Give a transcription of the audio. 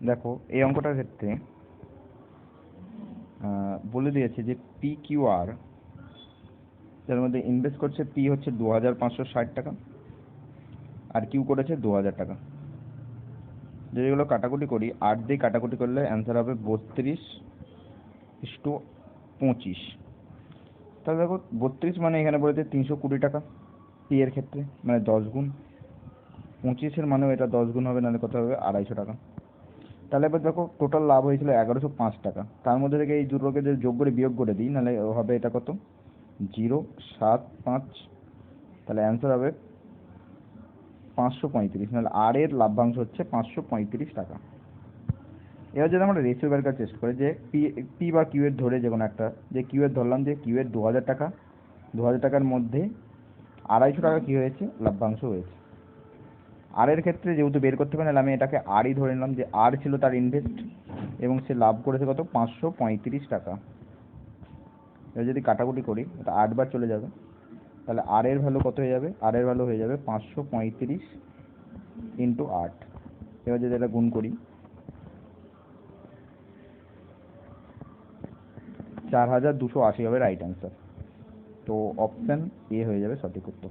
দেখো, এই অঙ্কটার ক্ষেত্রে বলে দিয়েছে যে পি কিউ আর যার মধ্যে ইনভেস্ট করছে পি হচ্ছে দু হাজার পাঁচশো ষাট টাকা, আর কিউ করেছে দু হাজার টাকা। যদি এগুলো কাটাকুটি করি, আট দিয়ে কাটাকুটি করলে অ্যান্সার হবে বত্রিশ ইস্টু পঁচিশ। তাহলে দেখো, বত্রিশ মানে এখানে বলেছে তিনশো কুড়ি টাকা পি এর ক্ষেত্রে মানে দশ গুণ। পঁচিশের মানেও এটা দশ গুণ হবে, নাহলে কত হবে? আড়াইশো টাকা। তাহলে এবার দেখো টোটাল লাভ হয়েছিল এগারোশো পাঁচ টাকা। তার মধ্যে থেকে এই দুটোকে যদি যোগ করে বিয়োগ করে দিই, নাহলে হবে এটা কত? জিরো সাত পাঁচ। তাহলে অ্যান্সার হবে পাঁচশো পঁয়ত্রিশ। নাহলে আর এর লাভ্যাংশ হচ্ছে পাঁচশো পঁয়ত্রিশ টাকা। এবার যদি আমরা রেশিও বের করার চেষ্টা করি, যে পি পি বা কিউ এর ধরে যে কোনো একটা, যে কিউ এর ধরলাম যে কিউ এর দু হাজার টাকা, দু হাজার টাকার মধ্যে আড়াইশো টাকা কী হয়েছে? লাভ্যাংশ হয়েছে। আর এর ক্ষেত্রে যেহেতু বের করতে পারি নাহলে আমি এটাকে আরই ধরে নিলাম যে আর ছিল তার ইনভেস্ট এবং সে লাভ করেছে কত? পাঁচশো পঁয়ত্রিশ টাকা। এবার যদি কাটাকুটি করি, এটা আটবার চলে যাবে, তাহলে আর এর ভ্যালু কত হয়ে যাবে? আর এর ভ্যালু হয়ে যাবে পাঁচশো পঁয়ত্রিশ ইন্টু আট। এবার যদি এটা গুণ করি চার হাজার দুশো আশি হবে রাইট অ্যান্সার তো অপশান এ হয়ে যাবে সঠিক উত্তর।